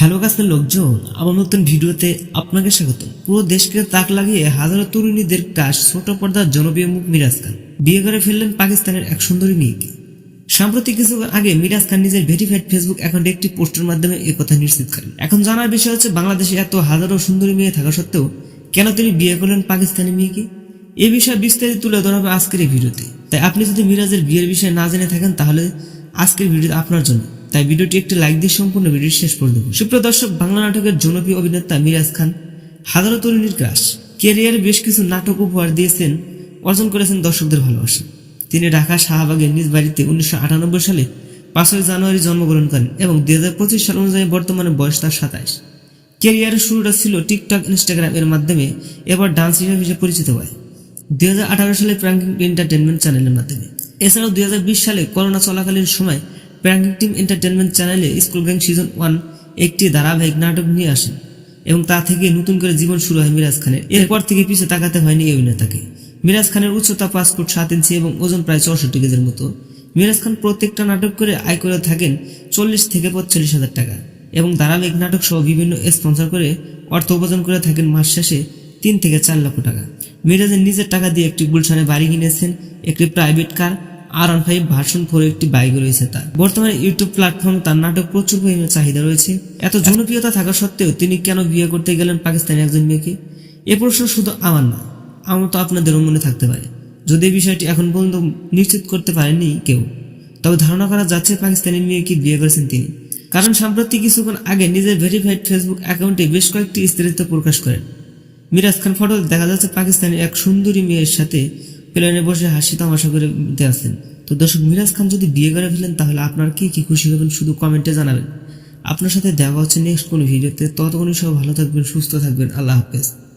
Hello গাছের লোকজন, আমার নতুন ভিডিওতে আপনাকে স্বাগত। পুরো দেশকে তাক লাগিয়ে হাজারো তরুণীদের কাশ ছোট পর্দার জনপ্রিয় মুখ মিরাজ খান। বিয়ে করে ফেললেন পাকিস্তানের এক সুন্দরী মেয়েকে। সাম্প্রতিক কিছু আগে মিরাজ খান নিজের ভেরিফাইড ফেসবুক অ্যাকাউন্টে একটি পোস্টের মাধ্যমে এই কথা নিশ্চিত করেন। এখন জানার বিষয় হচ্ছে, বাংলাদেশে এত হাজারো সুন্দরী মেয়ে থাকা সত্ত্বেও কেন তিনি বিয়ে করলেন পাকিস্তানি মেয়েকে? এ বিষয়ে বিস্তারিত তুলে ধরা হবে আজকের এই ভিডিওতে। তাই আপনি যদি মিরাজের বিয়ের বিষয়ে না জেনে থাকেন, তাহলে আজকের ভিডিও আপনার জন্য। তাই ভিডিওটি একটি লাইক দিয়ে সম্পূর্ণ ভিডিও শেষ করে দেবো সুপ্রিয় দর্শক, বাংলা নাটকের জনপ্রিয় অভিনেতা মিরাজ খান হাজারো তরুণীর ক্রাশ। ক্যারিয়ারে বেশ কিছু নাটক উপহার দিয়েছেন, অর্জন করেছেন দর্শকদের ভালোবাসা। তিনি ঢাকা শাহবাগের নিজ বাড়িতে উনিশশো আটানব্বই সালে পাঁচই জানুয়ারি জন্মগ্রহণ করেন এবং দুই হাজার পঁচিশ সাল অনুযায়ী বর্তমানে বয়স তার সাতাইশ। ক্যারিয়ারের শুরুটা ছিল টিকটক, ইনস্টাগ্রাম এর মাধ্যমে, এবার ডান্স হিসেবে হিসেবে পরিচিত হয়। দুই হাজার আঠারো সালে প্র্যাঙ্কিং এন্টারটেনমেন্ট চ্যানেলের মাধ্যমে। এছাড়াও দুই হাজার বিশ সালে করোনা চলাকালীন সময় প্র্যাঙ্কিং টিম এন্টারটেনমেন্ট চ্যানেলে স্কুল গ্যাং সিজন ওয়ান একটি ধারাবাহিক নাটক নিয়ে আসেন এবং তা থেকে নতুন করে জীবন শুরু হয় মিরাজ খানের। এরপর থেকে পিছে তাকাতে হয়নি এই অভিনেতাকে। মিরাজ খানের উচ্চতা পাঁচ ফুট সাত ইঞ্চি এবং ওজন প্রায় চৌষট্টি কেজির মতো। মিরাজ খান প্রত্যেকটা নাটক করে আয় করে থাকেন চল্লিশ থেকে পঁয়তাল্লিশ হাজার টাকা এবং ধারাবাহিক নাটক সহ বিভিন্ন স্পন্সর করে অর্থ উপার্জন করে থাকেন মাস শেষে তিন থেকে চার লক্ষ টাকা। মিরাজের নিজের টাকা দিয়ে একটি গুলশানে বাড়ি কিনেছেন একটি প্রাইভেট কার আর অন ফাইভ ভার্সন ফোর একটি বাইক রয়েছে তার। বর্তমানে ইউটিউব প্ল্যাটফর্মে তার নাটক প্রচুর পরিমাণে চাহিদা রয়েছে। এত জনপ্রিয়তা থাকা সত্ত্বেও তিনি কেন বিয়ে করতে গেলেন পাকিস্তানি একজন মেয়েকে? এ প্রশ্ন শুধু আমার না, আমার তো আপনাদেরও মনে থাকতে পারে। যদি এই বিষয়টি এখন পর্যন্ত নিশ্চিত করতে পারেননি কেউ, তবে ধারণা করা যাচ্ছে পাকিস্তানি মেয়েকে বিয়ে করেছেন তিনি। কারণ সাম্প্রতিক কিছুক্ষণ আগে নিজের ভেরিফাইড ফেসবুক অ্যাকাউন্টে বেশ কয়েকটি স্ত্রীত্ব প্রকাশ করেন। মিরাজ খান ফটো দেখা যাচ্ছে পাকিস্তানের এক সুন্দরী মেয়ের সাথে প্লেনে বসে হাসি তামাশা করে দিতে আসেন তো দর্শক, মিরাজ খান যদি বিয়ে করে ফেলেন, তাহলে আপনার কি কি খুশি হবেন শুধু কমেন্টে জানাবেন। আপনার সাথে দেখা হচ্ছে নেক্সট কোনো ভিডিওতে। ততক্ষণই সব ভালো থাকবেন, সুস্থ থাকবেন। আল্লাহ হাফেজ।